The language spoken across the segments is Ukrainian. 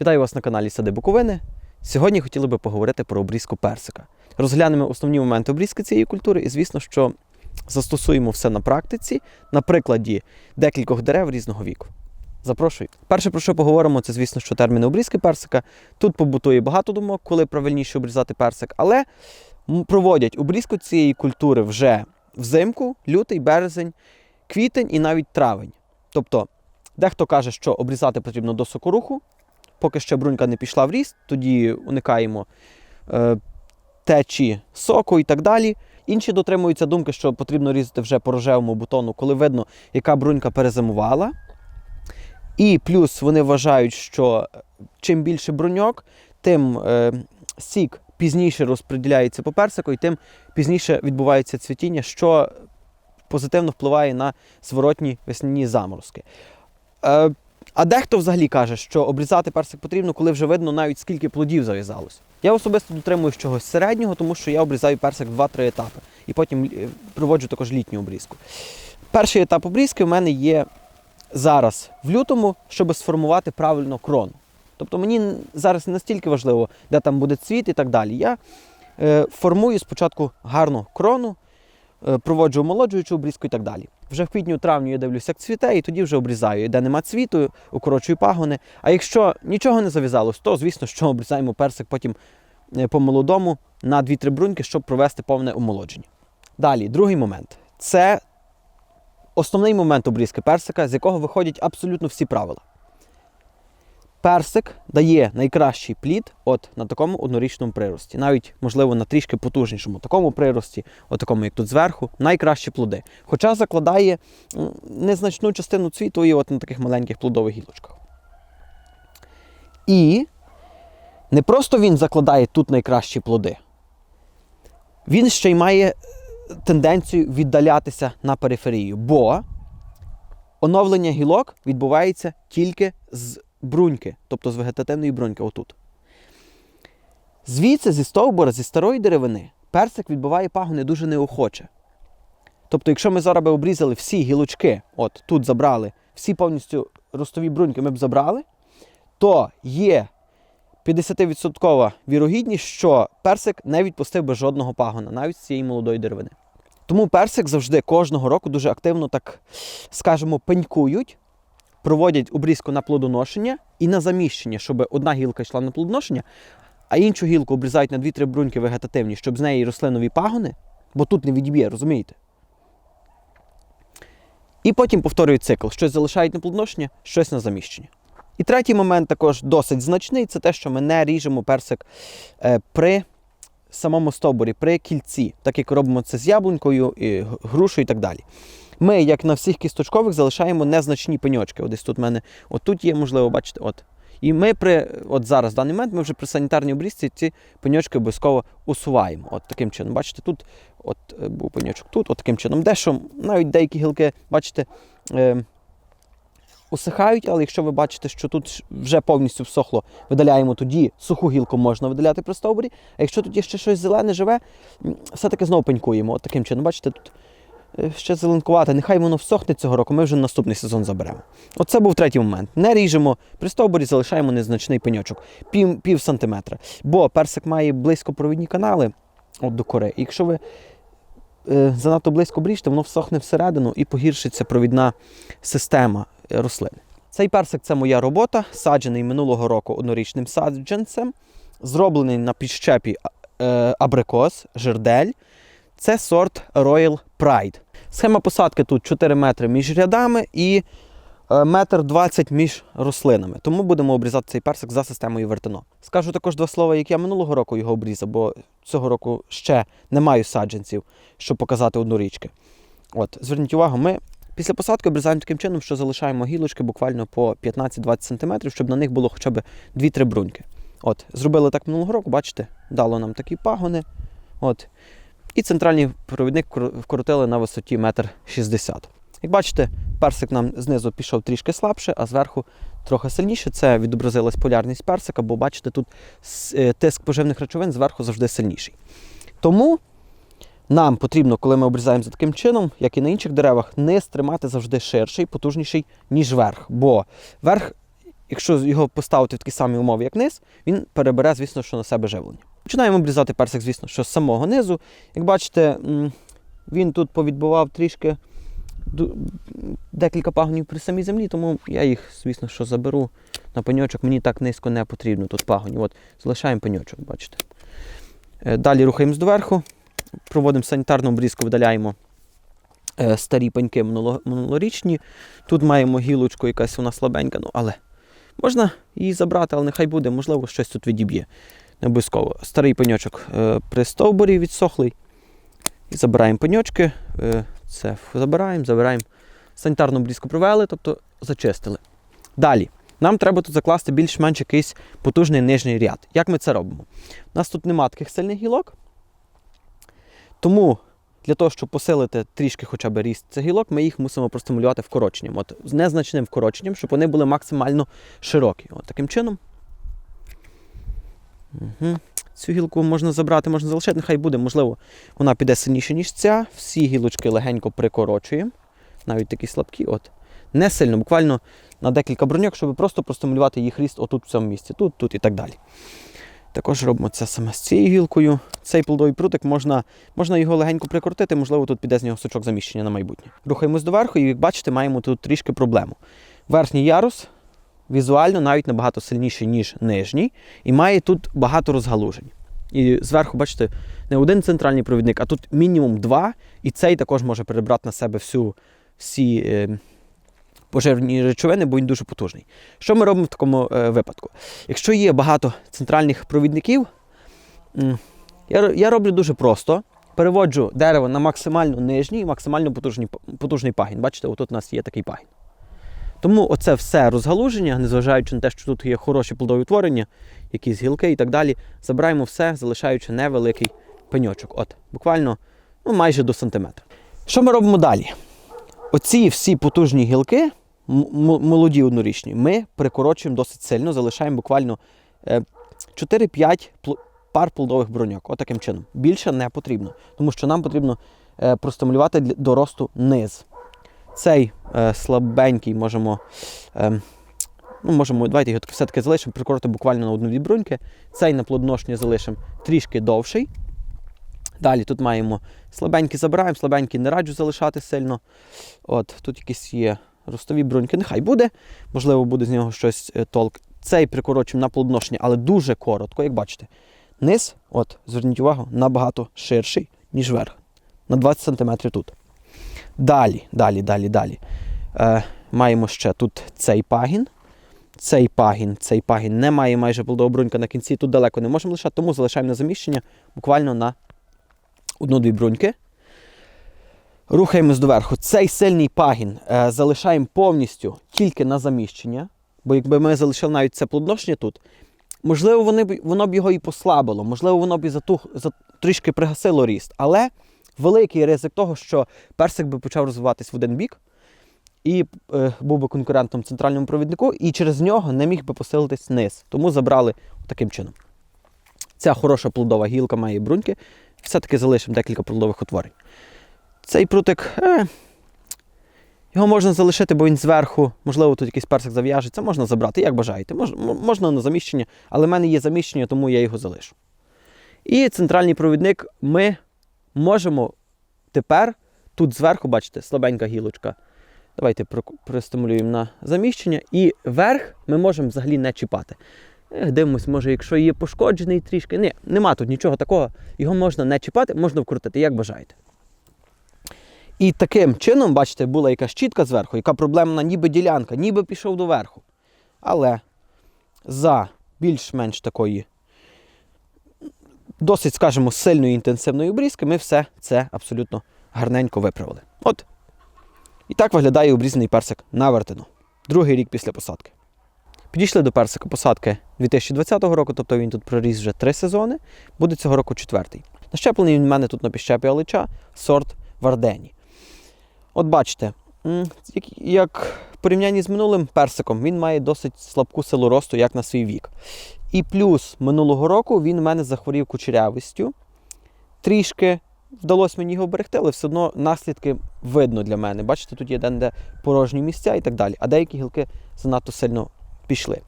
Вітаю вас на каналі Сади Буковини. Сьогодні хотіли би поговорити про обрізку персика. Розглянемо основні моменти обрізки цієї культури і, звісно, що застосуємо все на практиці на прикладі декількох дерев різного віку. Запрошую. Перше, про що поговоримо, це, звісно, що терміни обрізки персика. Тут побутує багато думок, коли правильніше обрізати персик, але проводять обрізку цієї культури вже взимку, лютий, березень, квітень і навіть травень. Тобто, дехто каже, що обрізати потрібно до сокоруху, поки ще брунька не пішла в ріст, тоді уникаємо е, течі соку і так далі. Інші дотримуються думки, що потрібно різати вже по рожевому бутону, коли видно, яка брунька перезимувала. І плюс вони вважають, що чим більше бруньок, тим е, сік пізніше розподіляється по персику, і тим пізніше відбувається цвітіння, що позитивно впливає на зворотні весняні заморозки. Е, а дехто взагалі каже, що обрізати персик потрібно, коли вже видно навіть скільки плодів зав'язалось. Я особисто дотримуюсь чогось середнього, тому що я обрізаю персик в 2-3 етапи. І потім е, проводжу також літню обрізку. Перший етап обрізки в мене є зараз в лютому, щоб сформувати правильно крону. Тобто мені зараз не настільки важливо, де там буде цвіт і так далі. Я е, формую спочатку гарну крону, проводжу омолоджуючу обрізку і так далі. Вже в квітню-травню я дивлюся, як цвіте, і тоді вже обрізаю. І Де нема цвіту, укорочую пагони. А якщо нічого не зав'язалось, то звісно, що обрізаємо персик потім е, по молодому на 2-3 бруньки, щоб провести повне омолодження. Далі, другий момент це основний момент обрізки персика, з якого виходять абсолютно всі правила. Персик дає найкращий плід от на такому однорічному прирості, навіть, можливо, на трішки потужнішому такому прирості, от такому, як тут зверху, найкращі плоди. Хоча закладає незначну частину цвіту і от на таких маленьких плодових гілочках. І не просто він закладає тут найкращі плоди, він ще й має тенденцію віддалятися на периферію, бо оновлення гілок відбувається тільки з бруньки, тобто з вегетативної бруньки, отут. Звідси, зі стовбура, зі старої деревини, персик відбуває пагони дуже неохоче. Тобто, якщо ми зараз би обрізали всі гілочки, от тут забрали, всі повністю ростові бруньки ми б забрали, то є 50% вірогідність, що персик не відпустив би жодного пагона, навіть з цієї молодої деревини. Тому персик завжди кожного року дуже активно, так скажімо, пенькують, проводять обрізку на плодоношення і на заміщення, щоб одна гілка йшла на плодоношення, а іншу гілку обрізають на 2-3 бруньки вегетативні, щоб з неї росли нові пагони, бо тут не відіб'є, розумієте? І потім повторюють цикл: щось залишають на плодоношення, щось на заміщення. І третій момент також досить значний це те, що ми не ріжемо персик е, при самому стовбурі, при кільці, так як робимо це з яблунькою, і грушою і так далі. Ми, як на всіх кісточкових, залишаємо незначні пеньочки. От десь тут в мене, от тут є, можливо, бачите, от. І ми при, от зараз, в даний момент, ми вже при санітарній обрізці ці пеньочки обов'язково усуваємо. От таким чином. Бачите, тут от е, був пеньочок тут, от таким чином. Дещо, навіть деякі гілки, бачите, е, усихають, але якщо ви бачите, що тут вже повністю всохло, видаляємо тоді суху гілку можна видаляти при стовбурі. А якщо тут є ще щось зелене, живе, все-таки знову пенькуємо. От таким чином. Бачите, тут ще зеленкувате. Нехай воно всохне цього року, ми вже наступний сезон заберемо. Оце був третій момент. Не ріжемо при стовбурі, залишаємо незначний пеньочок, пів, пів сантиметра. Бо персик має близькопровідні канали от до кори. І якщо ви е, занадто близько бріжте, воно всохне всередину і погіршиться провідна система е, рослини. Цей персик це моя робота, саджений минулого року однорічним саджанцем, зроблений на підщепі е, абрикос, жердель. Це сорт Royal Pride. Схема посадки тут 4 метри між рядами і е, метр 20 між рослинами. Тому будемо обрізати цей персик за системою вертино. Скажу також два слова, як я минулого року його обрізав, бо цього року ще не маю саджанців, щоб показати однорічки. От, зверніть увагу, ми після посадки обрізаємо таким чином, що залишаємо гілочки буквально по 15-20 см, щоб на них було хоча б 2-3 бруньки. От, зробили так минулого року, бачите, дало нам такі пагони. От. І центральний провідник вкрутили на висоті 1,60 м. Як бачите, персик нам знизу пішов трішки слабше, а зверху трохи сильніше. Це відобразилась полярність персика, бо бачите, тут е, тиск поживних речовин зверху завжди сильніший. Тому нам потрібно, коли ми обрізаємо за таким чином, як і на інших деревах, низ тримати завжди ширший, потужніший, ніж верх. Бо верх якщо його поставити в такі самі умови, як низ, він перебере, звісно, що на себе живлення. Починаємо обрізати персик, звісно, що з самого низу. Як бачите, він тут повідбував трішки декілька пагонів при самій землі, тому я їх, звісно, що заберу на пеньочок. Мені так низько не потрібно тут пагонів. От, залишаємо пеньочок, бачите. Е, Далі рухаємось доверху, проводимо санітарну обрізку, видаляємо е, старі пеньки минулорічні. Тут маємо гілочку, якась вона слабенька, ну але можна її забрати, але нехай буде, можливо, щось тут відіб'є. Не обов'язково. Старий пеньочок е, при стовбурі відсохлий. І забираємо пеньочки. Е, це забираємо, забираємо. Санітарну обрізку провели, тобто зачистили. Далі. Нам треба тут закласти більш-менш якийсь потужний нижній ряд. Як ми це робимо? У нас тут нема таких сильних гілок. Тому для того, щоб посилити трішки хоча б ріст цих гілок, ми їх мусимо простимулювати вкороченням. От, з незначним вкороченням, щоб вони були максимально широкі. От таким чином. Угу. Цю гілку можна забрати, можна залишити, нехай буде, можливо, вона піде сильніше, ніж ця. Всі гілочки легенько прикорочуємо. Навіть такі слабкі. От. Не сильно, буквально на декілька броньок, щоб просто простимулювати їх ріст отут в цьому місці, тут, тут і так далі. Також робимо це саме з цією гілкою. Цей плодовий прутик можна, можна його легенько прикрутити, можливо, тут піде з нього сучок заміщення на майбутнє. Рухаємось доверху, і як бачите, маємо тут трішки проблему. Верхній ярус візуально навіть набагато сильніший, ніж нижній, і має тут багато розгалужень. І зверху, бачите, не один центральний провідник, а тут мінімум два, і цей також може перебрати на себе всю, всі е, пожежні речовини, бо він дуже потужний. Що ми робимо в такому е, випадку? Якщо є багато центральних провідників, я, я роблю дуже просто. Переводжу дерево на максимально нижній, максимально потужний, потужний пагін. Бачите, отут у нас є такий пагін. Тому оце все розгалуження, незважаючи на те, що тут є хороші плодові утворення, якісь гілки і так далі, забираємо все, залишаючи невеликий пеньочок. От, буквально ну, майже до сантиметра. Що ми робимо далі? Оці всі потужні гілки, молоді однорічні, ми прикорочуємо досить сильно, залишаємо буквально е, 4-5 пл- пар плодових броньок. Отаким чином. Більше не потрібно, тому що нам потрібно е, простимулювати до росту низ. Цей е, слабенький можемо. Е, ну, можемо, давайте його все-таки залишимо, прикорити буквально на одну-дві бруньки. Цей на плодоношні залишимо трішки довший. Далі тут маємо слабенькі забираємо, слабенькі не раджу залишати сильно. От, тут якісь є ростові бруньки, нехай буде. Можливо, буде з нього щось е, толк. Цей прикорочуємо на плодоношні, але дуже коротко, як бачите. Низ, от, зверніть увагу, набагато ширший, ніж верх. На 20 см тут. Далі, далі, далі, далі. Е, маємо ще тут цей пагін. Цей пагін, цей пагін не має майже брунька на кінці, тут далеко не можемо лишати, тому залишаємо на заміщення буквально на одну-дві бруньки. Рухаємось доверху. Цей сильний пагін е, залишаємо повністю тільки на заміщення. Бо якби ми залишили навіть це плодоношення тут, можливо, вони б, воно б його і послабило, можливо, воно б і затух, за, трішки пригасило ріст. Але великий ризик того, що персик би почав розвиватись в один бік і е, був би конкурентом центральному провіднику, і через нього не міг би посилитись низ. Тому забрали таким чином. Ця хороша плодова гілка має бруньки. Все-таки залишимо декілька плодових утворень. Цей прутик, е, його можна залишити, бо він зверху, можливо, тут якийсь персик зав'яжеться, можна забрати, як бажаєте. Мож, можна на заміщення, але в мене є заміщення, тому я його залишу. І центральний провідник ми можемо тепер тут зверху, бачите, слабенька гілочка. Давайте про- простимулюємо на заміщення. І верх ми можемо взагалі не чіпати. Дивимось, може, якщо є пошкоджений трішки. Ні, нема тут нічого такого. Його можна не чіпати, можна вкрутити, як бажаєте. І таким чином, бачите, була якась чітка зверху, яка проблемна ніби ділянка, ніби пішов доверху. Але за більш-менш такої досить, скажімо, сильної інтенсивної обрізки ми все це абсолютно гарненько виправили. От. І так виглядає обрізаний персик на вертину. Другий рік після посадки. Підійшли до персика посадки 2020 року, тобто він тут проріс вже три сезони, буде цього року четвертий. Нащеплений він в мене тут на піщепі алича, сорт Вардені. От бачите, як в порівнянні з минулим персиком, він має досить слабку силу росту, як на свій вік. І плюс минулого року він в мене захворів кучерявістю. Трішки вдалося мені його берегти, але все одно наслідки видно для мене. Бачите, тут є де порожні місця і так далі. А деякі гілки занадто сильно пішли.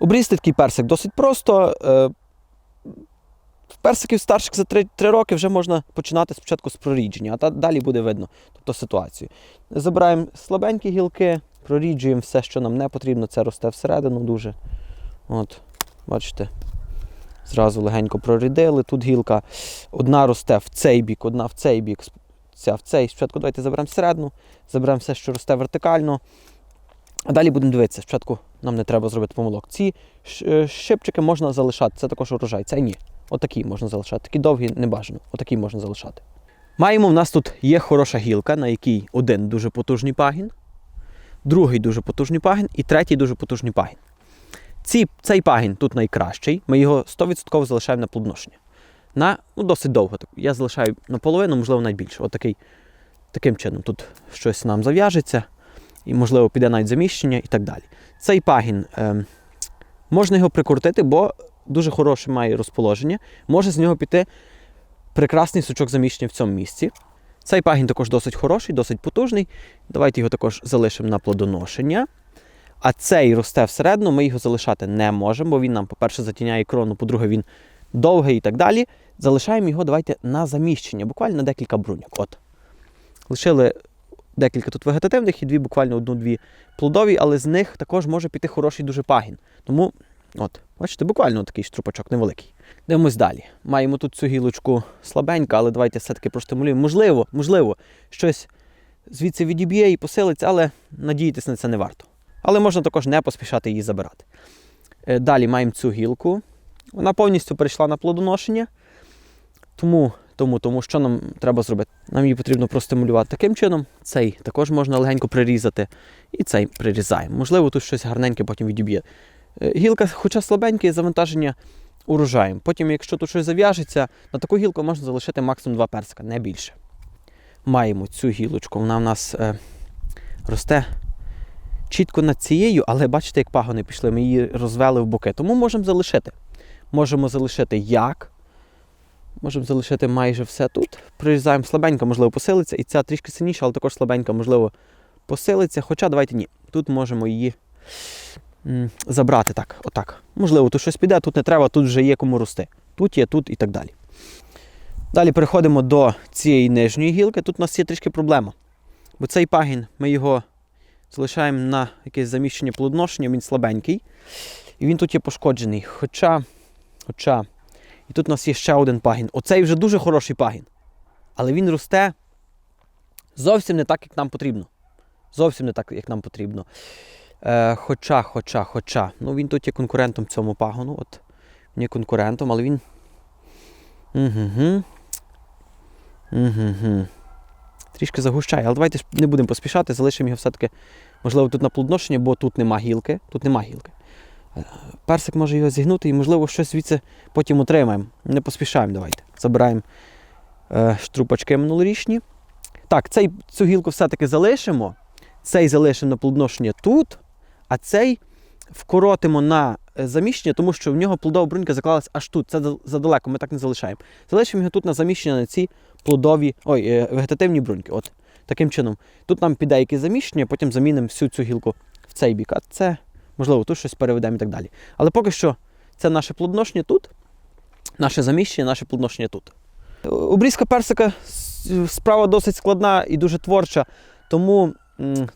Обрізати такий персик досить просто. Е, Персиків старших за 3, 3 роки вже можна починати спочатку з прорідження, а далі буде видно тобто, ситуацію. Забираємо слабенькі гілки, проріджуємо все, що нам не потрібно, це росте всередину дуже. От, Бачите, зразу легенько прорідили. Тут гілка одна росте в цей бік, одна в цей бік, ця в цей. Спочатку давайте заберемо всередину, заберемо все, що росте вертикально. А далі будемо дивитися. Спочатку нам не треба зробити помилок. Ці ш- е, можна залишати, це також урожай, це ні. Отакі можна залишати. Такі довгі не бажано. Отакі можна залишати. Маємо, в нас тут є хороша гілка, на якій один дуже потужний пагін, другий дуже потужний пагін і третій дуже потужний пагін. Ці, цей пагін тут найкращий, ми його 100% залишаємо на плодоношення. На, ну, досить довго. Я залишаю наполовину, можливо, навіть більше. Отакий, таким чином тут щось нам зав'яжеться, і, можливо, піде навіть заміщення і так далі. Цей пагін ем, можна його прикрутити, бо дуже хороше має розположення. Може з нього піти прекрасний сучок заміщення в цьому місці. Цей пагін також досить хороший, досить потужний. Давайте його також залишимо на плодоношення. А цей росте всередину, ми його залишати не можемо, бо він нам, по-перше, затіняє крону, по-друге, він довгий і так далі. Залишаємо його давайте на заміщення, буквально декілька бруньок. От. Лишили декілька тут вегетативних і дві, буквально одну-дві плодові, але з них також може піти хороший дуже пагін. Тому, от, бачите, буквально такий штрупачок невеликий. Дивимось далі. Маємо тут цю гілочку слабенька, але давайте все-таки простимулюємо. Можливо, можливо, щось звідси відіб'є і посилиться, але надіятися на це не варто. Але можна також не поспішати її забирати. Е, Далі маємо цю гілку. Вона повністю перейшла на плодоношення. Тому, тому, тому що нам треба зробити? Нам її потрібно простимулювати таким чином. Цей також можна легенько прирізати. І цей прирізаємо. Можливо, тут щось гарненьке потім відіб'є. Е, Гілка, хоча слабеньке, завантаження урожаєм. Потім, якщо тут щось зав'яжеться, на таку гілку можна залишити максимум два персика, не більше. Маємо цю гілочку. Вона в нас е, росте чітко над цією, але бачите, як пагони пішли, ми її розвели в боки. Тому можемо залишити. Можемо залишити як. Можемо залишити майже все тут. Прирізаємо слабенько, можливо, посилиться. І ця трішки сильніша, але також слабенька, можливо, посилиться. Хоча давайте ні. Тут можемо її забрати так. Отак. Можливо, тут щось піде, тут не треба, тут вже є кому рости. Тут є, тут і так далі. Далі переходимо до цієї нижньої гілки. Тут у нас є трішки проблема. Бо цей пагін ми його залишаємо на якесь заміщення плодоношення, він слабенький. І він тут є пошкоджений. Хоча, хоча, і тут у нас є ще один пагін. Оцей вже дуже хороший пагін. Але він росте зовсім не так, як нам потрібно. Зовсім не так, як нам потрібно. Е, хоча, хоча, хоча. Ну він тут є конкурентом цьому пагону. От, він є конкурентом, але він. Угу. Угу. Трішки загущає, але давайте не будемо поспішати, залишимо його все-таки, можливо, тут на плодоношення, бо тут нема гілки. Тут нема гілки. Е, Персик може його зігнути і, можливо, щось звідси потім отримаємо. Не поспішаємо, давайте. Забираємо е, штрупачки минулорічні. Так, цей, цю гілку все-таки залишимо. Цей залишимо на плодоношення тут, а цей вкоротимо на е, заміщення, тому що в нього плодова брунька заклалась аж тут. Це задалеко, ми так не залишаємо. Залишимо його тут на заміщення на ці плодові, ой, е, вегетативні бруньки. От таким чином. Тут нам піде якесь заміщення, потім замінимо всю цю гілку в цей бік. А це, можливо, тут щось переведемо і так далі. Але поки що це наше плодоношення тут, наше заміщення, наше плодоношення тут. Обрізка персика справа досить складна і дуже творча, тому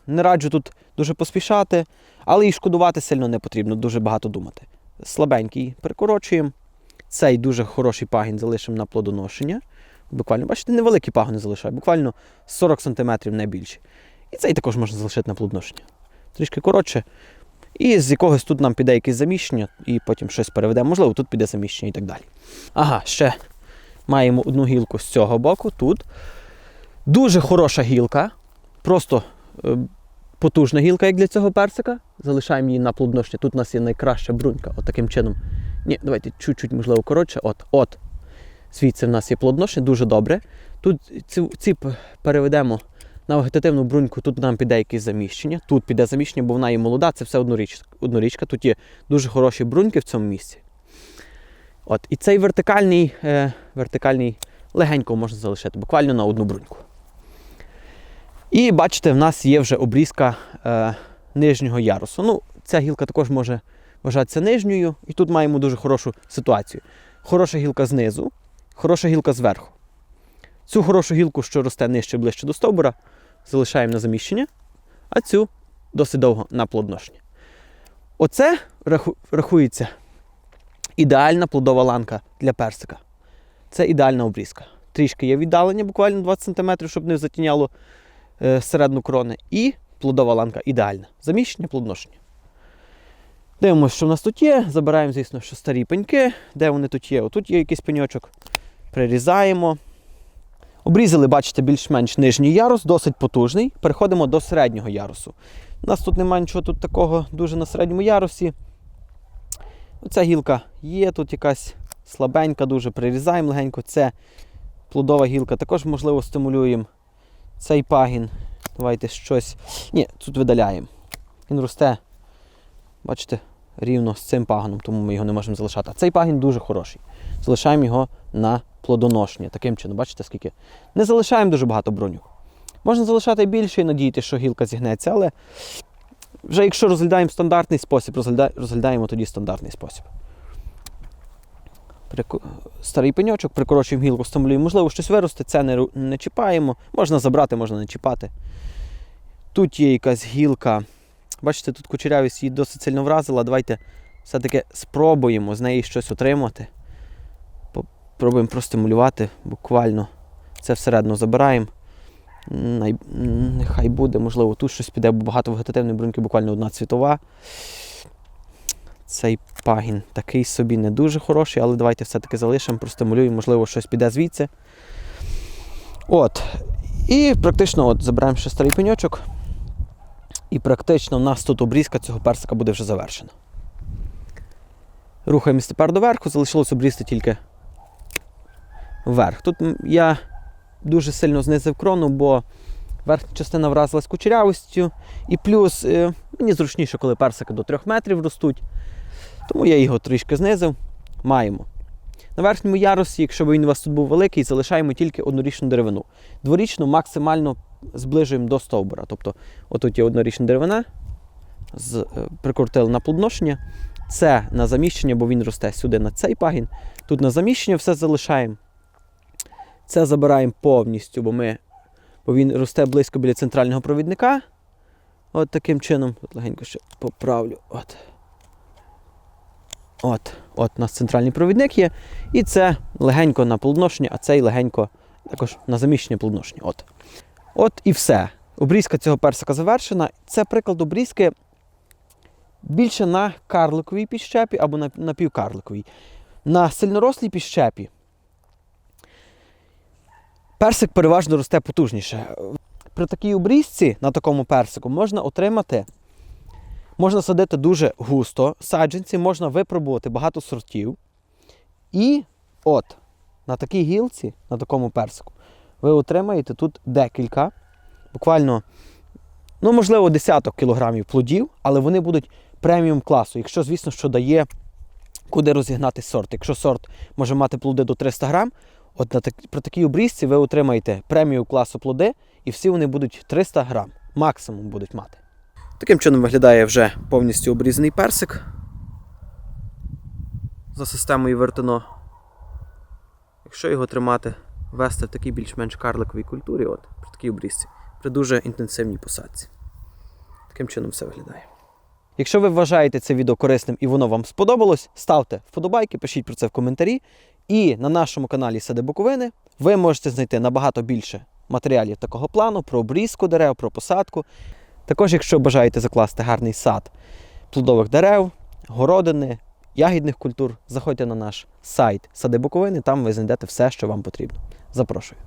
не раджу тут дуже поспішати, але і шкодувати сильно не потрібно, дуже багато думати. Слабенький перекорочуємо. Цей дуже хороший пагін залишимо на плодоношення. Буквально, бачите, невеликі пагони залишаю, буквально 40 см не більше. І цей також можна залишити на плодоношення. Трішки коротше. І з якогось тут нам піде якесь заміщення, і потім щось переведемо. Можливо, тут піде заміщення і так далі. Ага, ще маємо одну гілку з цього боку. Тут. Дуже хороша гілка. Просто е, потужна гілка, як для цього персика. Залишаємо її на плодоношення. Тут у нас є найкраща брунька. От таким чином. Ні, давайте чуть-чуть, можливо, коротше. От, от. Звідси в нас є плодоношення, дуже добре. Тут ці, ці переведемо на вегетативну бруньку, тут нам піде якесь заміщення. Тут піде заміщення, бо вона є молода, це все одноріч, однорічка. Тут є дуже хороші бруньки в цьому місці. От, і цей вертикальний, е, вертикальний легенько можна залишити, буквально на одну бруньку. І бачите, в нас є вже обрізка е, нижнього ярусу. Ну, ця гілка також може вважатися нижньою, і тут маємо дуже хорошу ситуацію. Хороша гілка знизу, хороша гілка зверху. Цю хорошу гілку, що росте нижче ближче до стовбура, залишаємо на заміщення, а цю досить довго на плодоношення. Оце рахується ідеальна плодова ланка для персика. Це ідеальна обрізка. Трішки є віддалення, буквально 20 см, щоб не затіняло е, середину крони. І плодова ланка ідеальна. Заміщення, плодоношення. Дивимося, що в нас тут є. Забираємо, звісно, що старі пеньки. Де вони тут є? Отут є якийсь пеньочок. Прирізаємо. Обрізали, бачите, більш-менш нижній ярус, досить потужний. Переходимо до середнього ярусу. У нас тут немає нічого тут такого дуже на середньому ярусі. Оця гілка є, тут якась слабенька, дуже прирізаємо легенько. Це плодова гілка. Також, можливо, стимулюємо цей пагін. Давайте щось. Ні, тут видаляємо. Він росте, бачите, рівно з цим пагоном, тому ми його не можемо залишати. А цей пагін дуже хороший. Залишаємо його на плодоношення. Таким чином, бачите, скільки. Не залишаємо дуже багато броню. Можна залишати більше і надіятися, що гілка зігнеться, але вже якщо розглядаємо стандартний спосіб, розглядаємо тоді стандартний спосіб. Старий пеньочок, прикорочуємо гілку, стимулюємо. Можливо, щось виросте, це не, не чіпаємо. Можна забрати, можна не чіпати. Тут є якась гілка. Бачите, тут кучерявість її досить сильно вразила. Давайте все-таки спробуємо з неї щось отримати. Пробуємо простимулювати буквально. Це всередину забираємо. Най... Нехай буде, можливо, тут щось піде, бо багато вегетативної бруньки, буквально одна цвітова. Цей пагін такий собі не дуже хороший, але давайте все-таки залишимо, простимулюємо, можливо, щось піде звідси. От. І практично от, забираємо ще старий пеньочок. І практично в нас тут обрізка цього персика буде вже завершена. Рухаємось тепер доверху, залишилось обрізти тільки вверх. Тут я дуже сильно знизив крону, бо верхня частина вразилась кучерявостю. І плюс е, мені зручніше, коли персики до 3 метрів ростуть. Тому я його трішки знизив. Маємо. На верхньому ярусі, якщо він у вас тут був великий, залишаємо тільки однорічну деревину. Дворічну максимально зближуємо до стовбура. Тобто, отут є однорічна деревина, е, прикрутили на плодоношення. Це на заміщення, бо він росте сюди на цей пагін. Тут на заміщення все залишаємо. Це забираємо повністю, бо, ми, бо він росте близько біля центрального провідника. От таким чином. Тут легенько ще поправлю. От. От, от у нас центральний провідник є. І це легенько на плодоношення, а цей легенько також на заміщення плодоношення. От. От і все. Обрізка цього персика завершена. Це приклад обрізки більше на карликовій піщепі або на, на півкарликовій. На сильнорослій піщепі персик переважно росте потужніше. При такій обрізці на такому персику можна отримати, можна садити дуже густо саджанці, можна випробувати багато сортів. І от на такій гілці, на такому персику, ви отримаєте тут декілька, буквально, ну, можливо, десяток кілограмів плодів, але вони будуть преміум класу. Якщо, звісно, що дає куди розігнати сорт. Якщо сорт може мати плоди до 300 грам, от на так, при такій обрізці ви отримаєте премію класу плоди, і всі вони будуть 300 грам, максимум будуть мати. Таким чином виглядає вже повністю обрізаний персик за системою вертино. Якщо його тримати, вести в такій більш-менш карликовій культурі, от, при такій обрізці, при дуже інтенсивній посадці. Таким чином все виглядає. Якщо ви вважаєте це відео корисним і воно вам сподобалось, ставте вподобайки, пишіть про це в коментарі. І на нашому каналі Сади Буковини ви можете знайти набагато більше матеріалів такого плану про обрізку дерев, про посадку. Також, якщо бажаєте закласти гарний сад плодових дерев, городини, ягідних культур, заходьте на наш сайт Сади Буковини, там ви знайдете все, що вам потрібно. Запрошую.